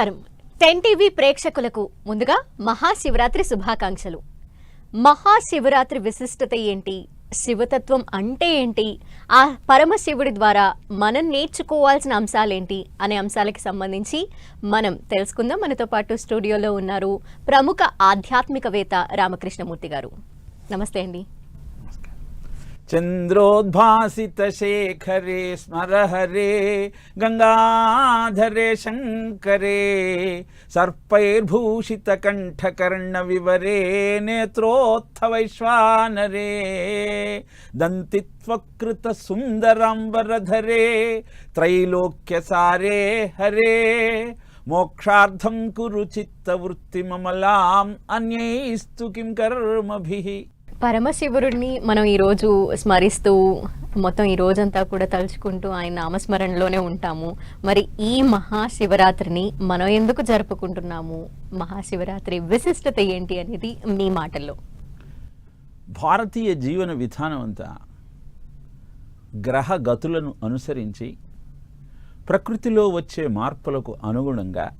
నమస్కారం. Ten TV ప్రేక్షకులకు ముందుగా మహాశివరాత్రి శుభాకాంక్షలు. మహాశివరాత్రి విశిష్టత ఏంటి? శివతత్వం అంటే ఏంటి? ఆ పరమశివుడి ద్వారా మనం నేర్చుకోవాల్సిన అంశాలేంటి అనే అంశాలకి సంబంధించి మనం తెలుసుకుందాం. మనతో పాటు స్టూడియోలో ఉన్నారు ప్రముఖ ఆధ్యాత్మికవేత్త రామకృష్ణమూర్తి గారు. నమస్తే అండి. చంద్రోద్భాసితశేఖరే స్మరహరే గంగాధరే శంకరే సర్పైర్భూషితకంఠకర్ణవివరే నేత్రోత్థవైశ్వానరే దంతిత్వకృత సుందరాంబరధరే త్రైలోక్యసారే హరే మోక్షార్థం కురు చిత్తవృత్తిమమలాం అన్యైస్తు కిం కర్మభిః. పరమశివుడిని మనం ఈరోజు స్మరిస్తూ మొత్తం ఈ రోజంతా కూడా తలుచుకుంటూ ఆయన నామస్మరణలోనే ఉంటాము. మరి ఈ మహాశివరాత్రిని మనం ఎందుకు జరుపుకుంటున్నాము? మహాశివరాత్రి విశిష్టత ఏంటి అనేది మీ మాటల్లో. భారతీయ జీవన విధానం అంతా గ్రహ గతులను అనుసరించి ప్రకృతిలో వచ్చే మార్పులకు అనుగుణంగా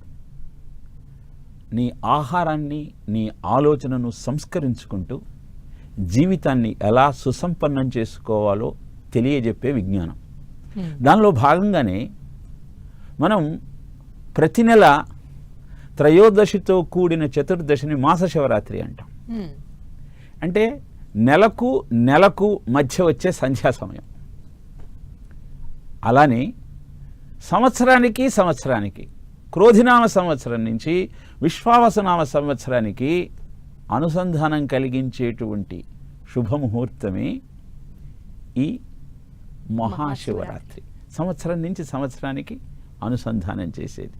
నీ ఆహారాన్ని నీ ఆలోచనను సంస్కరించుకుంటూ జీవితాన్ని ఎలా సుసంపన్నం చేసుకోవాలో తెలియజెప్పే విజ్ఞానం. దానిలో భాగంగానే మనం ప్రతి నెల త్రయోదశితో కూడిన చతుర్దశిని మాస శివరాత్రి అంటాం. హ్మ్. అంటే నెలకు నెలకు మధ్య వచ్చే సంధ్యా సమయం. అలానే సంవత్సరానికి సంవత్సరానికి క్రోధినామ సంవత్సరం నుంచి విశ్వావసనామ సంవత్సరానికి అనుసంధానం కలిగించేటువంటి శుభముహూర్తమే ఈ మహాశివరాత్రి. సంవత్సరం నుంచి సంవత్సరానికి అనుసంధానం చేసేది.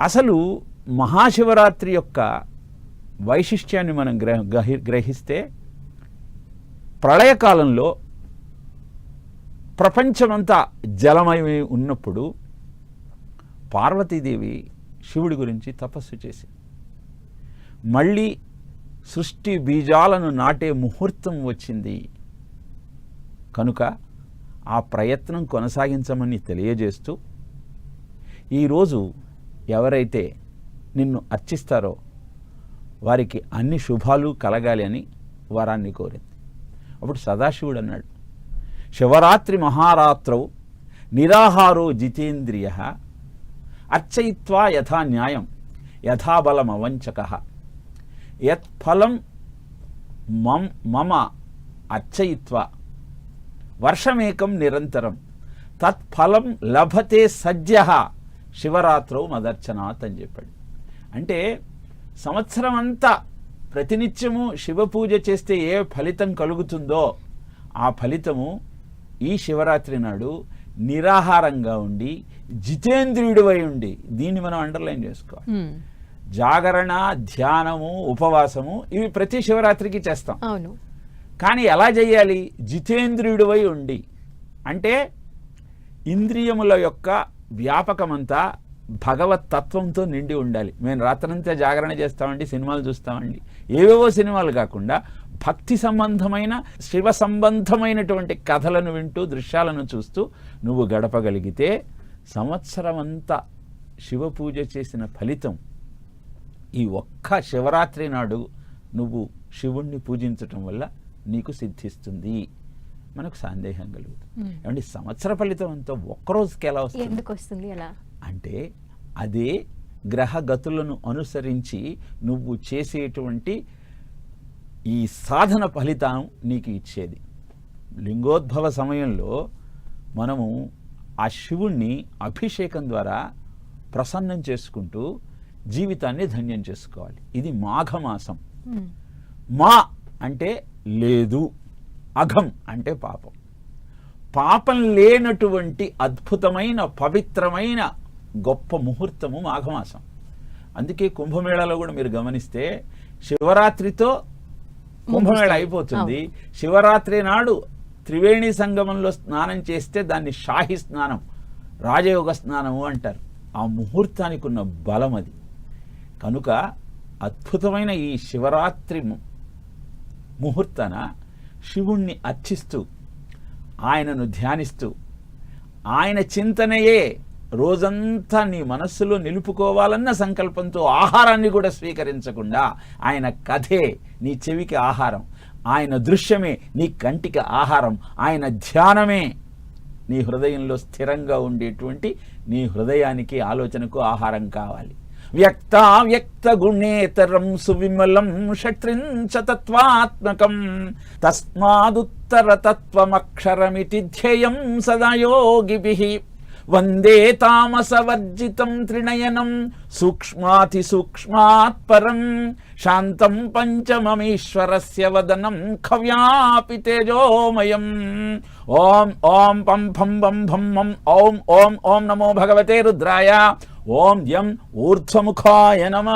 అసలు మహాశివరాత్రి యొక్క వైశిష్ట్యాన్ని మనం గ్రహ గ్రహి- గ్రహిస్తే ప్రళయకాలంలో ప్రపంచమంతా జలమయమై ఉన్నప్పుడు పార్వతీదేవి శివుడి గురించి తపస్సు చేసింది. మళ్ళీ సృష్టి బీజాలను నాటే ముహూర్తం వచ్చింది. కనుక ఆ ప్రయత్నం కొనసాగించమని తెలియజేస్తూ ఈరోజు ఎవరైతే నిన్ను అర్చిస్తారో వారికి అన్ని శుభాలు కలగాలి అని వరాన్ని కోరింది. అప్పుడు సదాశివుడు అన్నాడు శివరాత్రి మహారాత్రౌ నిరాహారో జితేంద్రియ అర్చయిత్వా యథా న్యాయం యథాబలమవంచక యత్ఫలం మం మమ అర్చయిత్వ. వర్షమేకం నిరంతరం. తత్ఫలం లభతే సద్య శివరాత్రౌ మదర్చనాత్ అని చెప్పాడు. అంటే సంవత్సరం అంతా ప్రతినిత్యము శివ పూజ చేస్తే ఏ ఫలితం కలుగుతుందో ఆ ఫలితము ఈ శివరాత్రి నాడు నిరాహారంగా ఉండి జితేంద్రియుడివై ఉండి దీన్ని మనం అండర్లైన్ చేసుకోవాలి. జాగరణ ధ్యానము ఉపవాసము ఇవి ప్రతి శివరాత్రికి చేస్తాం. అవును. కానీ ఎలా చేయాలి? జితేంద్రియుడివై ఉండి. అంటే ఇంద్రియముల యొక్క వ్యాపకమంతా భగవత్ తత్వంతో నిండి ఉండాలి. మేము రాత్రంతా జాగరణ చేస్తామండి సినిమాలు చూస్తామండి. ఏవేవో సినిమాలు కాకుండా భక్తి సంబంధమైన శివ సంబంధమైనటువంటి కథలను వింటూ దృశ్యాలను చూస్తూ నువ్వు గడపగలిగితే సంవత్సరం అంతా శివ పూజ చేసిన ఫలితం ఈ ఒక్క శివరాత్రి నాడు నువ్వు శివుణ్ణి పూజించటం వల్ల నీకు సిద్ధిస్తుంది. మనకు సందేహం కలుగుతుంది. ఏమంటే సంవత్సర ఫలితం అంతా ఒక్కరోజుకి ఎలా వస్తుంది? ఎందుకు వస్తుంది? అలా అంటే అదే గ్రహ గతులను అనుసరించి నువ్వు చేసేటువంటి ఈ సాధన ఫలితం నీకు ఇచ్చేది. లింగోద్భవ సమయంలో మనము ఆ శివుణ్ణి అభిషేకం ద్వారా ప్రసన్నం చేసుకుంటూ జీవితాన్ని ధన్యం చేసుకోవాలి. ఇది మాఘమాసం. మా అంటే లేదు అఘం అంటే పాపం. పాపం లేనటువంటి అద్భుతమైన పవిత్రమైన గొప్ప ముహూర్తము మాఘమాసం. అందుకే కుంభమేళాలో కూడా మీరు గమనిస్తే శివరాత్రితో కుంభమేళ అయిపోతుంది. శివరాత్రి నాడు త్రివేణి సంగమంలో స్నానం చేస్తే దాన్ని షాహి స్నానం రాజయోగ స్నానము అంటారు. ఆ ముహూర్తానికి ఉన్న బలం అది. కనుక అద్భుతమైన ఈ శివరాత్రి ముహూర్తన శివుణ్ణి అర్చిస్తూ ఆయనను ధ్యానిస్తూ ఆయన చింతనయే రోజంతా నీ మనస్సులో నిలుపుకోవాలన్న సంకల్పంతో ఆహారాన్ని కూడా స్వీకరించకుండా ఆయన కథే నీ చెవికి ఆహారం ఆయన దృశ్యమే నీ కంటికి ఆహారం ఆయన ధ్యానమే నీ హృదయంలో స్థిరంగా ఉండేటువంటి నీ హృదయానికి ఆలోచనకు ఆహారం కావాలి. వ్యక్తావ్యక్త గుణేతరం సువిమలం షట్రించ తత్వాత్మకం తస్మాదుత్తర ధ్యేయం సదాయోగిభిః వందే తామసవర్జితం త్రినయనం సూక్ష్మాతి సూక్ష్మాత్ శాంతం పంచమమీశ్వరస్య వదనం ఖవ్యాపి తేజోమయం. ఓం ఓం పం ఫం బం భం మం ఓం ఓం ఓం నమో భగవతే రుద్రాయ. ఓం యం ఊర్ధ్వముఖాయ నమ.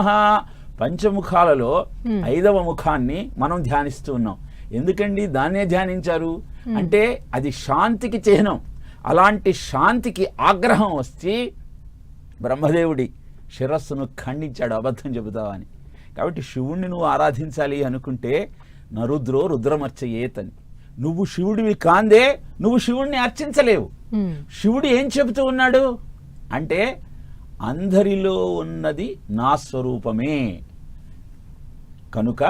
పంచముఖాలలో ఐదవ ముఖాన్ని మనం ధ్యానిస్తూ ఉన్నాం. ఎందుకండి దాన్నే ధ్యానించారు? అంటే అది శాంతికి చిహ్నం. అలాంటి శాంతికి ఆగ్రహం వచ్చి బ్రహ్మదేవుడి శిరస్సును ఖండించాడు అబద్ధం చెబుతావని కాబట్టి శివుణ్ణి నువ్వు ఆరాధించాలి అనుకుంటే నరుద్రో రుద్రమర్చయేతని. నువ్వు శివుడివి కాందే నువ్వు శివుణ్ణి అర్చించలేవు. శివుడు ఏం చెబుతూ ఉన్నాడు? అంటే అందరిలో ఉన్నది నా స్వరూపమే. కనుక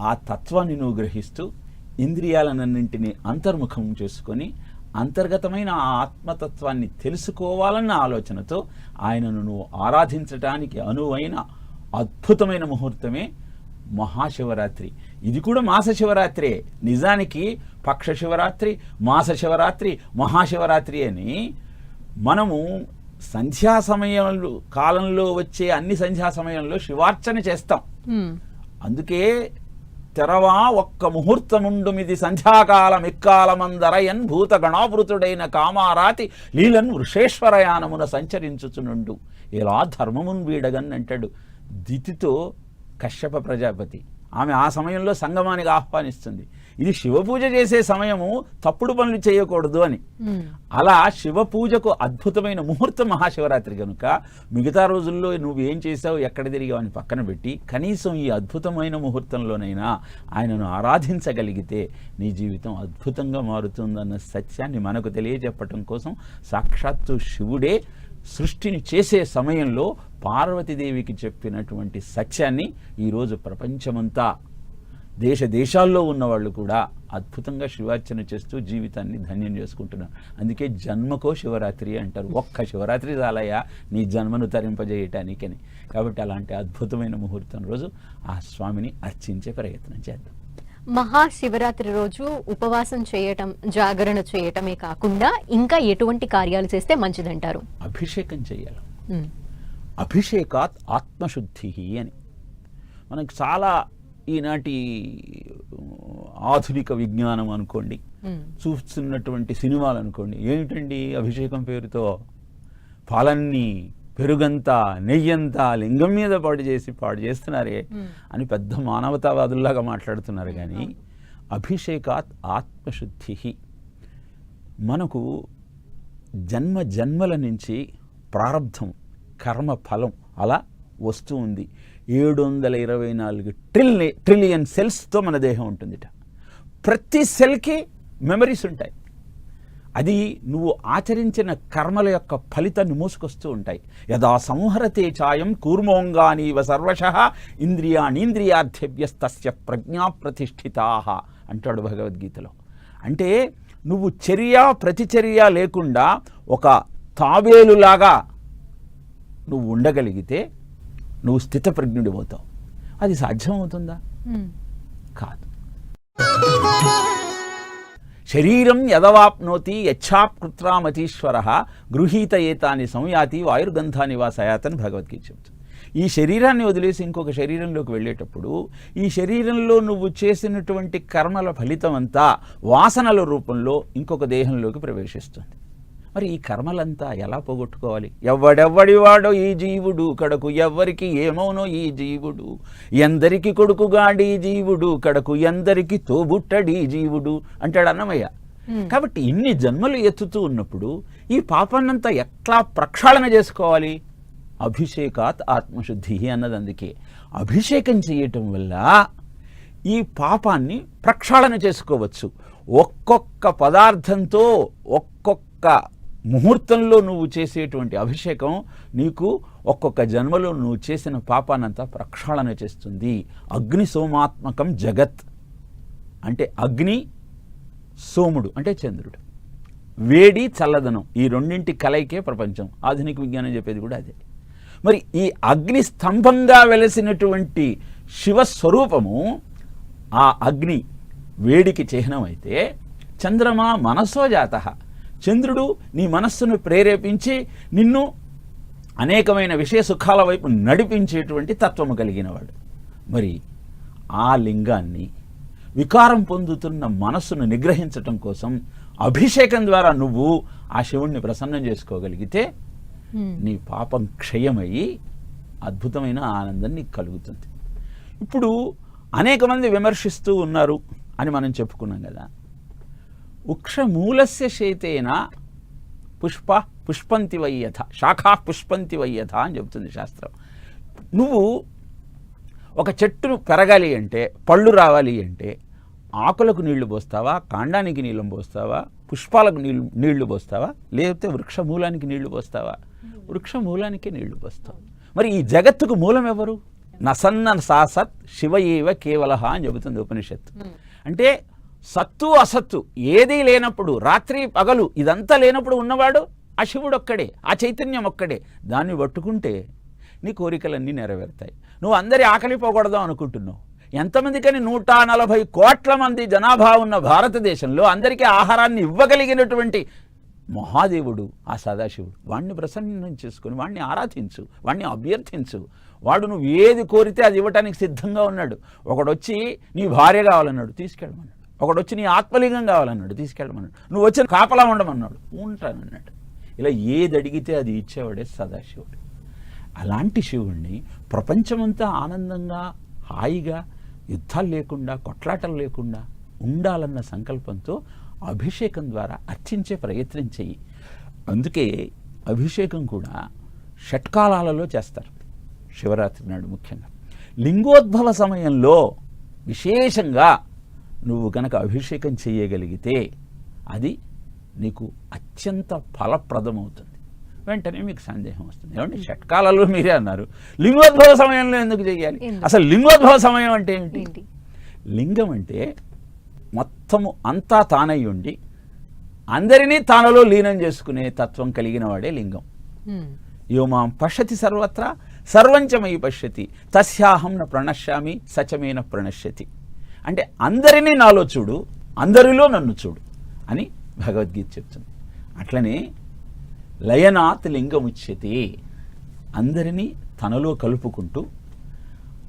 ఆ తత్వాన్ని నువ్వు గ్రహిస్తూ ఇంద్రియాలన్నింటినీ అంతర్ముఖం చేసుకొని అంతర్గతమైన ఆ ఆత్మతత్వాన్ని తెలుసుకోవాలన్న ఆలోచనతో ఆయనను నువ్వు ఆరాధించటానికి అనువైన అద్భుతమైన ముహూర్తమే మహాశివరాత్రి. ఇది కూడా మాస శివరాత్రే నిజానికి పక్ష శివరాత్రి మాస శివరాత్రి మహాశివరాత్రి అని మనము సంధ్యా సమయంలో కాలంలో వచ్చే అన్ని సంధ్యా సమయంలో శివార్చన చేస్తాం. అందుకే తెరవా ఒక్క ముహూర్తముండుమిది సంధ్యాకాలం ఎక్కాలమందరయన్ భూత గణావృతుడైన కామారాతి లీలన్ వృషేశ్వరయానమున సంచరించుచునుండు. ఇలా ధర్మమున్ వీడగన్ అంటాడు దితితో కశ్యప ప్రజాపతి. ఆమె ఆ సమయంలో సంగమానికి ఆహ్వానిస్తుంది. ఇది శివపూజ చేసే సమయము తప్పుడు పనులు చేయకూడదు అని. అలా శివ పూజకు అద్భుతమైన ముహూర్తం మహాశివరాత్రి కనుక మిగతా రోజుల్లో నువ్వు ఏం చేసావు ఎక్కడ తిరిగావు అని పక్కన పెట్టి కనీసం ఈ అద్భుతమైన ముహూర్తంలోనైనా ఆయనను ఆరాధించగలిగితే నీ జీవితం అద్భుతంగా మారుతుందన్న సత్యాన్ని మనకు తెలియజెప్పటం కోసం సాక్షాత్తు శివుడే సృష్టిని చేసే సమయంలో పార్వతీదేవికి చెప్పినటువంటి సత్యాన్ని ఈరోజు ప్రపంచమంతా దేశ దేశాల్లో ఉన్న వాళ్ళు కూడా అద్భుతంగా శివార్చన చేస్తూ జీవితాన్ని ధన్యం చేసుకుంటున్నారు. అందుకే జన్మకో శివరాత్రి అంటారు. ఒక్క శివరాత్రి చాలయ్యా నీ జన్మను తరింపజేయటానికని. కాబట్టి అలాంటి అద్భుతమైన ముహూర్తం రోజు ఆ స్వామిని అర్చించే ప్రయత్నం చేద్దాం. మహాశివరాత్రి రోజు ఉపవాసం చేయటం జాగరణ చేయటమే కాకుండా ఇంకా ఎటువంటి కార్యాలు చేస్తే మంచిదంటారు? అభిషేకం చేయాలి. అభిషేకాత్ ఆత్మశుద్ధి అని. మనకు చాలా ఈనాటి ఆధునిక విజ్ఞానం అనుకోండి. చూస్తున్నటువంటి సినిమాలు అనుకోండి ఏమిటండి అభిషేకం పేరుతో? పాలన్నీ పెరుగంతా నెయ్యంతా లింగం మీద పాడు చేసి పాడు చేస్తున్నారే. అని పెద్ద మానవతావాదుల్లాగా మాట్లాడుతున్నారు కానీ అభిషేకాత్ ఆత్మశుద్ధి. మనకు జన్మ జన్మల నుంచి ప్రారంధం కర్మ ఫలం అలా వస్తూ ఉంది. ఏడు వందల ఇరవై నాలుగు ట్రిల్ ట్రిలియన్ సెల్స్తో మన దేహం ఉంటుందిట. ప్రతి సెల్కి మెమరీస్ ఉంటాయి. అది నువ్వు ఆచరించిన కర్మల యొక్క ఫలితాన్ని మూసుకొస్తూ ఉంటాయి. యదా సంహరతే ఛాయం కూర్మోంగానీవ సర్వశ ఇంద్రియాణీంద్రియార్థవ్యస్తస్య ప్రజ్ఞా ప్రతిష్ఠితా అంటాడు భగవద్గీతలో. అంటే నువ్వు చర్య ప్రతిచర్య లేకుండా ఒక తాబేలులాగా నువ్వు ఉండగలిగితే నువ్వు స్థితప్రజ్ఞుడిపోతావు అది సాధ్యమవుతుందా. కాదు. శరీరం యదవాప్నోతి యచ్ఛాప్కృత్రామతీశ్వర గృహీత ఏతాని సంయాతి వాయుర్గంధాని వా సయాతని భగవద్గీత చెబుతుంది. ఈ శరీరాన్ని వదిలేసి ఇంకొక శరీరంలోకి వెళ్ళేటప్పుడు ఈ శరీరంలో నువ్వు చేసినటువంటి కర్మల ఫలితం అంతా వాసనల రూపంలో ఇంకొక దేహంలోకి ప్రవేశిస్తుంది. మరి ఈ కర్మలంతా ఎలా పోగొట్టుకోవాలి? ఎవడెవ్వడి వాడో ఈ జీవుడు కడకు ఎవ్వరికి ఏమోనో ఈ జీవుడు. ఎందరికి కొడుకుగాడి జీవుడు కడకు ఎందరికి తోబుట్టడి జీవుడు అంటాడు అన్నమయ్య. కాబట్టి ఇన్ని జన్మలు ఎత్తుతూ ఉన్నప్పుడు ఈ పాపాన్నంతా ఎట్లా ప్రక్షాళన చేసుకోవాలి? అభిషేకాత్ ఆత్మశుద్ధి అన్నది అందుకే. అభిషేకం చేయటం వల్ల ఈ పాపాన్ని ప్రక్షాళన చేసుకోవచ్చు. ఒక్కొక్క పదార్థంతో ఒక్కొక్క ముహూర్తంలో నువ్వు చేసేటువంటి అభిషేకం నీకు ఒక్కొక్క జన్మలో నువ్వు చేసిన పాపానంతా ప్రక్షాళన చేస్తుంది. అగ్ని సోమాత్మకం జగత్. అంటే అగ్ని సోముడు అంటే చంద్రుడు. వేడి చల్లదనం ఈ రెండింటి కలయికే ప్రపంచం. ఆధునిక విజ్ఞానం చెప్పేది కూడా అదే. మరి ఈ అగ్ని స్తంభంగా వెలసినటువంటి శివస్వరూపము ఆ అగ్ని వేడికి చిహ్నం అయితే చంద్రమా మనసో జాత. చంద్రుడు నీ మనస్సును ప్రేరేపించి నిన్ను అనేకమైన విషయ సుఖాల వైపు నడిపించేటువంటి తత్వము కలిగినవాడు. మరి ఆ లింగాన్ని వికారం పొందుతున్న మనస్సును నిగ్రహించటం కోసం అభిషేకం ద్వారా నువ్వు ఆ శివుణ్ణి ప్రసన్నం చేసుకోగలిగితే. నీ పాపం క్షయమయ్యి అద్భుతమైన ఆనందం నీకు కలుగుతుంది. ఇప్పుడు అనేక మంది విమర్శిస్తూ ఉన్నారు అని మనం చెప్పుకున్నాం కదా. వృక్షమూలస్య శేతేన పుష్ప పుష్పంతి వయ్యథ శాఖా పుష్పంతి వయ్యథ అని చెబుతుంది శాస్త్రం. నువ్వు ఒక చెట్టును పెరగాలి అంటే పళ్ళు రావాలి అంటే ఆకులకు నీళ్ళు పోస్తావా కాండానికి నీళ్ళు పోస్తావా పుష్పాలకు నీళ్ళు నీళ్ళు పోస్తావా లేకపోతే వృక్షమూలానికి నీళ్ళు పోస్తావా? వృక్షమూలానికి నీళ్ళు పోస్తావు. మరి ఈ జగత్తుకు మూలం ఎవరు? నసన్న సాసత్ శివ ఏవ కేవలహ అని చెబుతుంది ఉపనిషత్తు. అంటే సత్తు అసత్తు ఏదీ లేనప్పుడు రాత్రి పగలు ఇదంతా లేనప్పుడు ఉన్నవాడు ఆ శివుడు ఒక్కడే ఆ చైతన్యం ఒక్కడే దాన్ని పట్టుకుంటే నీ కోరికలన్నీ నెరవేరుతాయి. నువ్వు అందరి ఆకలి పోకూడదాం అనుకుంటున్నావు. ఎంతమందికని నూట నలభై కోట్ల మంది జనాభా ఉన్న భారతదేశంలో అందరికీ ఆహారాన్ని ఇవ్వగలిగినటువంటి మహాదేవుడు ఆ సదాశివుడు. వాణ్ణి ప్రసన్నం చేసుకుని వాణ్ణి ఆరాధించు వాణ్ణి అభ్యర్థించు. వాడు నువ్వు ఏది కోరితే అది ఇవ్వటానికి సిద్ధంగా ఉన్నాడు. ఒకడొచ్చి నీ భార్య కావాలన్నాడు తీసుకెళ్ళమన్నాడు. ఒకడు వచ్చి నీ ఆత్మలింగం కావాలన్నాడు తీసుకెళ్ళమన్నాడు. నువ్వు వచ్చి కాపలా ఉండమన్నాడు. ఉంటానన్నాడు. ఇలా ఏది అడిగితే అది ఇచ్చేవాడే సదాశివుడు. అలాంటి శివుణ్ణి ప్రపంచమంతా ఆనందంగా హాయిగా యుద్ధాలు లేకుండా కొట్లాటలు లేకుండా ఉండాలన్న సంకల్పంతో అభిషేకం ద్వారా అర్చించే ప్రయత్నం చెయ్యి. అందుకే అభిషేకం కూడా షట్కాలాలలో చేస్తారు. శివరాత్రి నాడు ముఖ్యంగా. లింగోద్భవ సమయంలో విశేషంగా నువ్వు కనుక అభిషేకం చేయగలిగితే అది నీకు అత్యంత ఫలప్రదమవుతుంది. వెంటనే మీకు సందేహం వస్తుంది. ఏమంటే షట్కాలలో మీరే అన్నారు. లింగోద్భవ సమయంలో ఎందుకు చేయాలి? అసలు లింగోద్భవ సమయం అంటే ఏంటి? లింగం అంటే మొత్తము అంతా తానై ఉండి అందరినీ తానలో లీనం చేసుకునే తత్వం కలిగిన వాడే లింగం. హ్మ్. యో మాం పశ్యతి సర్వత్రా సర్వంచమయి పశ్యతి తస్యాహం న ప్రణశ్యామి సచమేన ప్రణశ్యతి. అంటే అందరినీ నాలో చూడు అందరిలో నన్ను చూడు అని భగవద్గీత చెప్తుంది. అట్లనే లయనాత్ లింగముచ్యతి అందరినీ తనలో కలుపుకుంటూ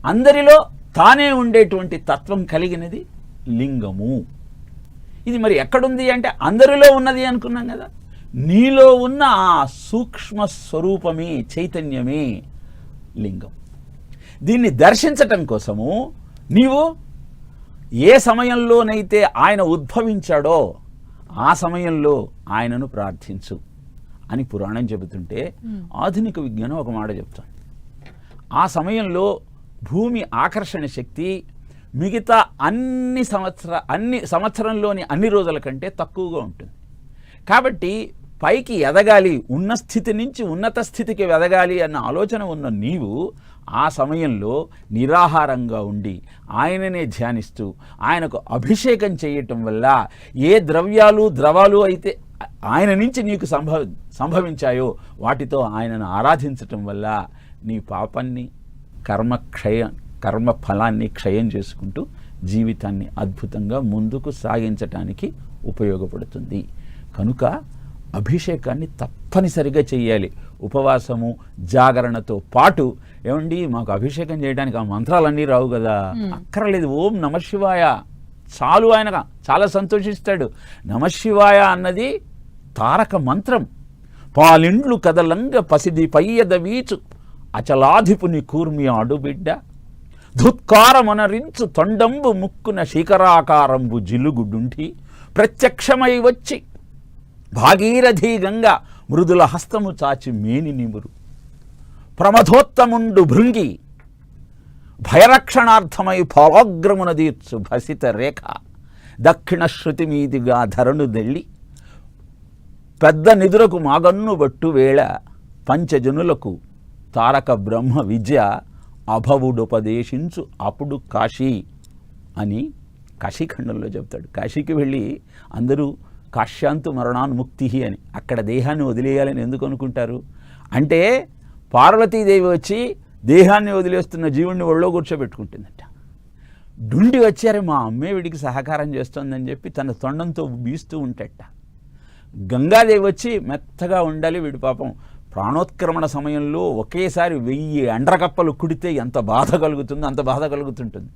అందరిలో తానే ఉండేటువంటి తత్వం కలిగినది లింగము. ఇది మరి ఎక్కడుంది అంటే అందరిలో ఉన్నది అనుకున్నాం కదా. నీలో ఉన్న ఆ సూక్ష్మ స్వరూపమే చైతన్యమే లింగం. దీన్ని దర్శించటం కోసము నీవు ఏ సమయంలోనైతే ఆయన ఉద్భవించాడో ఆ సమయంలో ఆయనను ప్రార్థించు అని పురాణం చెబుతుంటే ఆధునిక విజ్ఞానం ఒక మాట చెప్తాను ఆ సమయంలో భూమి ఆకర్షణ శక్తి మిగతా అన్ని సంవత్సర అన్ని సంవత్సరంలోని అన్ని రోజుల కంటే తక్కువగా ఉంటుంది. కాబట్టి పైకి ఎదగాలి ఉన్న స్థితి నుంచి ఉన్నత స్థితికి ఎదగాలి అన్న ఆలోచన ఉన్న నీవు ఆ సమయంలో నిరాహారంగా ఉండి ఆయననే ధ్యానిస్తూ ఆయనకు అభిషేకం చేయటం వల్ల ఏ ద్రవ్యాలు ద్రవాలు అయితే ఆయన నుంచి నీకు సంభవ సంభవించాయో వాటితో ఆయనను ఆరాధించటం వల్ల నీ పాపాన్ని కర్మ క్షయ కర్మ ఫలాన్ని క్షయం చేసుకుంటూ జీవితాన్ని అద్భుతంగా ముందుకు సాగించటానికి ఉపయోగపడుతుంది. కనుక అభిషేకాన్ని తప్ప తప్పనిసరిగా చేయాలి ఉపవాసము జాగరణతో పాటు ఏమండి మాకు అభిషేకం చేయడానికి ఆ మంత్రాలన్నీ రావు కదా. అక్కర్లేదు. ఓం నమశివాయ చాలు ఆయన చాలా సంతోషిస్తాడు. నమశివాయ అన్నది తారక మంత్రం. పాలిండ్లు కదలంగ పసిది పయ్యద వీచు. అచలాధిపుని కూర్మి ఆడుబిడ్డ ధుత్కారమనరించు తొండంబు ముక్కున శిఖరాకారంబు జిలుగుడుంటి. ప్రత్యక్షమై వచ్చి. భాగీరథీ గంగ. మృదుల హస్తము చాచి మేని నిమురు. ప్రమథోత్తముండు భృంగి భయరక్షణార్థమై ఫలోగ్రమున తీర్చు భసిత రేఖ. దక్షిణ శృతి మీదిగా ధరణు దెళ్ళి. పెద్ద నిధులకు మాగన్ను బట్టు వేళ పంచజనులకు తారక బ్రహ్మ విద్య అభవుడుపదేశించు అప్పుడు కాశీ అని కాశీఖండంలో చెప్తాడు కాశీకి వెళ్ళి అందరూ కాశ్యాంతు మరణాన్ముక్తి అని. అక్కడ దేహాన్ని వదిలేయాలని ఎందుకు అనుకుంటారు? అంటే పార్వతీదేవి వచ్చి దేహాన్ని వదిలేస్తున్న జీవుణ్ణి ఒళ్ళో కూర్చోబెట్టుకుంటుందట. డుండి వచ్చారే మా అమ్మే వీడికి సహకారం చేస్తోందని చెప్పి తన తొండంతో బీస్తూ ఉంటట. గంగాదేవి వచ్చి మెత్తగా ఉండాలి వీడి పాపం. ప్రాణోత్క్రమణ సమయంలో ఒకేసారి వెయ్యి ఎండ్రకప్పలు కుడితే ఎంత బాధ కలుగుతుందో అంత బాధ కలుగుతుంటుంది.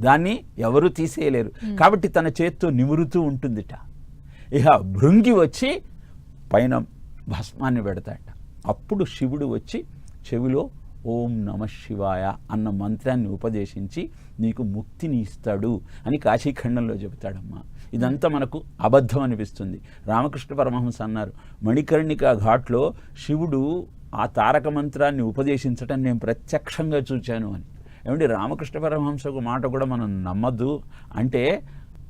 దాన్ని ఎవరు తీసేయలేరు. కాబట్టి తన చేత్తో నిమురుతూ ఉంటుందిట. ఇక భృంగి వచ్చి పైన భస్మాన్ని పెడతాట అప్పుడు శివుడు వచ్చి చెవిలో ఓం నమ శివాయ అన్న మంత్రాన్ని ఉపదేశించి నీకు ముక్తిని ఇస్తాడు అని కాశీఖండంలో చెబుతాడమ్మా. ఇదంతా మనకు అబద్ధం అనిపిస్తుంది. రామకృష్ణ పరమహంస అన్నారు మణికర్ణిక ఘాట్లో శివుడు ఆ తారక మంత్రాన్ని ఉపదేశించటం నేను ప్రత్యక్షంగా చూచాను అని. ఏమంటే రామకృష్ణ పరమహంస ఒక మాట కూడా మనం నమ్మద్దు అంటే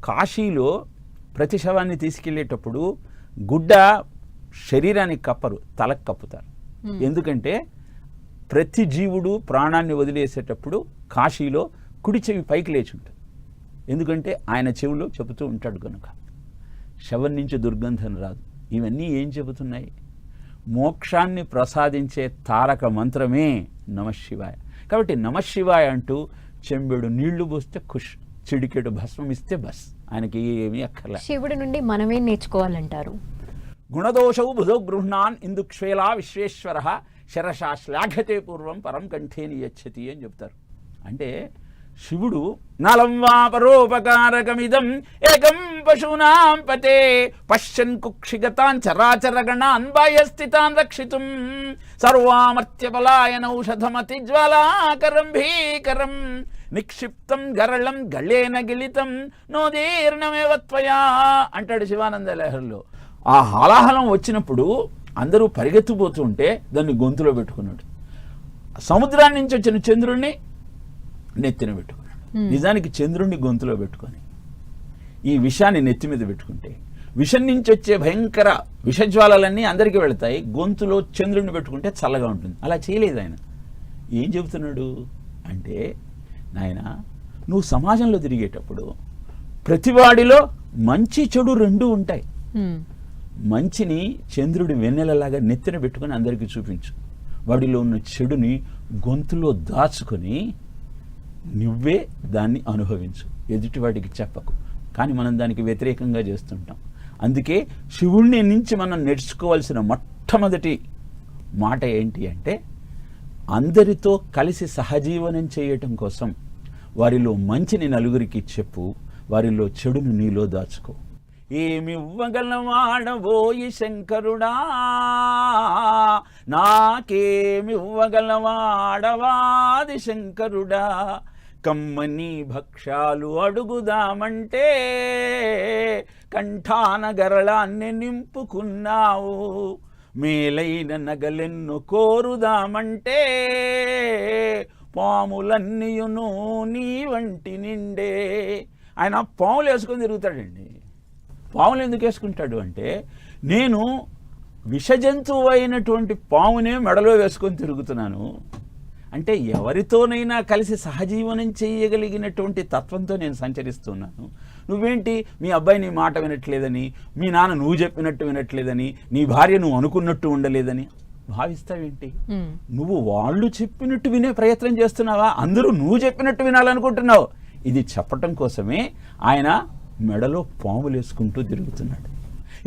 కాశీలో ప్రతి శవాన్ని తీసుకెళ్ళేటప్పుడు గుడ్డ శరీరానికి కప్పరు తలకు కప్పుతారు. ఎందుకంటే ప్రతి జీవుడు ప్రాణాన్ని వదిలేసేటప్పుడు కాశీలో కుడి చెవి పైకి లేచి ఉంటుంది ఎందుకంటే ఆయన చెవిలో చెబుతూ ఉంటాడు కనుక శవం నుంచి దుర్గంధం రాదు. ఇవన్నీ ఏం చెబుతున్నాయి? మోక్షాన్ని ప్రసాదించే తారక మంత్రమే నమశివాయ. కాబట్టి నమశివాయ అంటూ చెంబెడు నీళ్ళు పోస్తే ఖుష్ చిడికెడు భస్మం ఇస్తే బస్. ఆయనకి ఏమీ అక్కర్లే. శివుడి నుండి మనమే నేర్చుకోవాలంటారు. గుణదోషౌ భుజో గృహ్ణాన్ ఇందుక్షేలా విశ్వేశ్వర శరషా శ్లాఘతే పూర్వం పరం కంఠే నియచ్చతి అని చెప్తారు. అంటే శివుడు నలం వా పరోపకారకమిదం ఏకం పశూనాం పతే పశ్యన్ కుక్షిగతాన్ చరాచరగణాన్ బాహ్యస్థితాన్ రక్షితుం సర్వామర్త్యపలాయనౌషధమతి జ్వాలాకరం భీకరం నిక్షిప్తం గరళం గళేన గిలితం నోదీర్ణమేవ త్వయా అంటాడు శివానంద లహరిలో. ఆ హాలాహలం వచ్చినప్పుడు అందరూ పరిగెత్తిపోతుంటే దాన్ని గొంతులో పెట్టుకున్నాడు. సముద్రాన్ని నుంచి వచ్చిన చంద్రుణ్ణి నెత్తిన పెట్టుకున్నాడు. నిజానికి చంద్రుణ్ణి గొంతులో పెట్టుకొని ఈ విషాన్ని నెత్తి మీద పెట్టుకుంటే విషం నుంచి వచ్చే భయంకర విషజ్వాలలన్నీ అందరికీ వెళతాయి గొంతులో చంద్రుణ్ణి పెట్టుకుంటే చల్లగా ఉంటుంది. అలా చేయలేదు ఆయన. ఏం చెబుతున్నాడు? అంటే నాయన నువ్వు సమాజంలో తిరిగేటప్పుడు ప్రతివాడిలో మంచి చెడు రెండు ఉంటాయి. మంచిని చంద్రుడి వెన్నెలలాగా నెత్తిన పెట్టుకొని అందరికీ చూపించు. వాడిలో ఉన్న చెడుని గొంతులో దాచుకొని నువ్వే దాన్ని అనుభవించు. ఎదుటివాడికి చెప్పకు. కానీ మనం దానికి వ్యతిరేకంగా చేస్తుంటాం. అందుకే శివుణ్ణి నుంచి మనం నేర్చుకోవాల్సిన మొట్టమొదటి మాట ఏంటి అంటే అందరితో కలిసి సహజీవనం చేయటం కోసం వారిలో మంచిని నలుగురికి చెప్పు వారిలో చెడును నీలో దాచుకో. ఏమివ్వగలవాడబోయి శంకరుడా? నాకేమివ్వగలవాడవాది శంకరుడా? కమ్మని భక్ష్యాలు అడుగుదామంటే కంఠాన గరళాన్ని నింపుకున్నావు. మేలైన నగలెన్ను కోరుదామంటే పాములన్నీయును నీ వంటి నిండే. ఆయన పాములు వేసుకొని తిరుగుతాడండి. పాములు ఎందుకు వేసుకుంటాడు అంటే నేను విషజంతువు అయినటువంటి పామునే మెడలో వేసుకొని తిరుగుతున్నాను. అంటే ఎవరితోనైనా కలిసి సహజీవనం చేయగలిగినటువంటి తత్వంతో నేను సంచరిస్తున్నాను. నువ్వేంటి? మీ అబ్బాయి నీ మాట వినట్లేదని మీ నాన్న నువ్వు చెప్పినట్టు వినట్లేదని నీ భార్య నువ్వు అనుకున్నట్టు ఉండలేదని. భావిస్తావేంటి. నువ్వు వాళ్ళు చెప్పినట్టు వినే ప్రయత్నం చేస్తున్నావా? అందరూ నువ్వు చెప్పినట్టు వినాలనుకుంటున్నావు? ఇది చెప్పటం కోసమే ఆయన మెడలో పాములు వేసుకుంటూ తిరుగుతున్నాడు.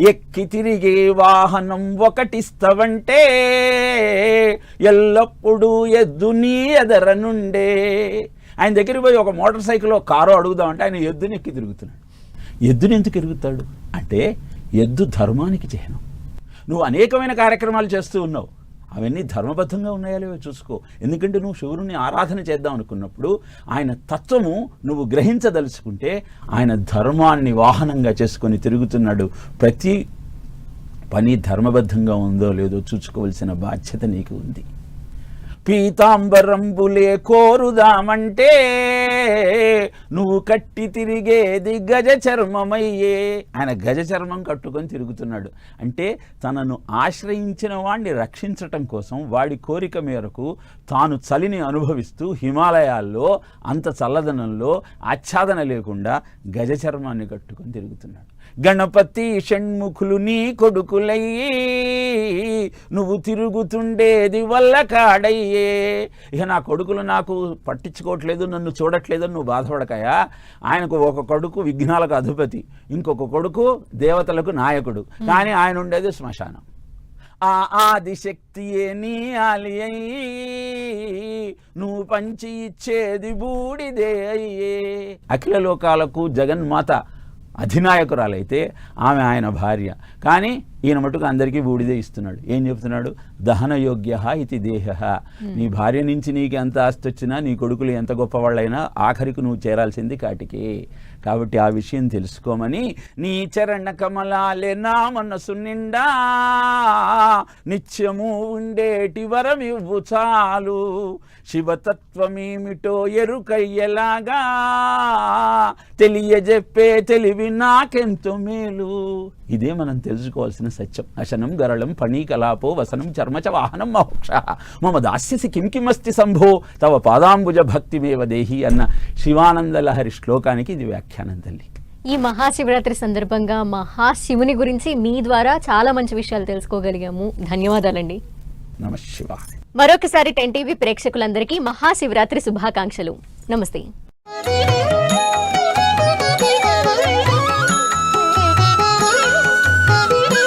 ఎక్కి తిరిగే వాహనం ఒకటిస్తవంటే ఎల్లప్పుడూ ఎద్దు నీ ఎదర నుండే. ఆయన దగ్గరికి పోయి ఒక మోటార్ సైకిల్ కారు అడుగుదామంటే ఆయన ఎద్దుని ఎక్కి తిరుగుతున్నాడు. ఎద్దుని ఎందుకు తిరుగుతాడు అంటే ఎద్దు ధర్మానికి చిహ్నం. నువ్వు అనేకమైన కార్యక్రమాలు చేస్తూ ఉన్నావు. అవన్నీ ధర్మబద్ధంగా ఉన్నాయా లేవో చూసుకో. ఎందుకంటే నువ్వు శివుని ఆరాధన చేద్దాం అనుకున్నప్పుడు ఆయన తత్వము నువ్వు గ్రహించదలుచుకుంటే ఆయన ధర్మాన్ని వాహనంగా చేసుకొని తిరుగుతున్నాడు. ప్రతి పని ధర్మబద్ధంగా ఉందో లేదో చూసుకోవలసిన బాధ్యత నీకు ఉంది. పీతాంబరంబులే కోరుదామంటే నువ్వు కట్టి తిరిగేది గజ చర్మమయ్యే. ఆయన గజ చర్మం కట్టుకొని తిరుగుతున్నాడు. అంటే తనను ఆశ్రయించిన వాడిని రక్షించటం కోసం వాడి కోరిక మేరకు తాను చలిని అనుభవిస్తూ హిమాలయాల్లో అంత చల్లదనంలో ఆచ్ఛాదన లేకుండా గజ చర్మాన్ని కట్టుకొని తిరుగుతున్నాడు. గణపతి షణ్ముఖులు నీ కొడుకులయ్యి నువ్వు తిరుగుతుండేది వల్ల కాడయ్యే. ఇక నా కొడుకులు నాకు పట్టించుకోవట్లేదు నన్ను చూడట్లేదు నువ్వు బాధపడకాయా ఆయనకు ఒక కొడుకు విఘ్నాలకు అధిపతి ఇంకొక కొడుకు దేవతలకు నాయకుడు. కానీ ఆయన ఉండేది శ్మశానం. ఆ ఆదిశక్తియే నీ ఆలి అయ్యి నువ్వు పంచి ఇచ్చేది బూడిదే అయ్యే. అఖిల లోకాలకు జగన్మాత అధినాయకురాలైతే ఆమె ఆయన భార్య. కానీ ఈయన మటుకు అందరికీ బూడిదే ఇస్తున్నాడు. ఏం చెప్తున్నాడు? దహనయోగ్య ఇది దేహ. నీ భార్య నుంచి నీకు ఎంత ఆస్తి వచ్చినా నీ కొడుకులు ఎంత గొప్పవాళ్ళైనా ఆఖరికి నువ్వు చేరాల్సింది కాటికి. కాబట్టి ఆ విషయం తెలుసుకోమని నీ చరణ కమలాలే నా మనసు నిండా నిత్యము ఉండేటి వరమివ్వు చాలు. శివతత్వమేమిటో ఎరుకయ్యలాగా తెలియజెప్పే తెలివి నాకెంతో మేలు. ఇదే మనం తెలుసుకోవాల్సిన సత్యం. అశనం గరళం ఫణీకలాపో వసనం చర్మచ వాహనం మోక్ష. మమ దాస్యసి కిం కిమస్తి సంభో తవ పాదాంబుజ భక్తిమేవ దేహి అన్న శివానంద లహరి శ్లోకానికి ఇది వ్యాఖ్య. వ్యాఖ్యానం తల్లి ఈ మహాశివరాత్రి సందర్భంగా మహాశివుని గురించి మీ ద్వారా చాలా మంచి విషయాలు తెలుసుకోగలిగాము. ధన్యవాదాలండి. మరొకసారి టెన్ టీవీ ప్రేక్షకులందరికీ మహాశివరాత్రి శుభాకాంక్షలు. నమస్తే.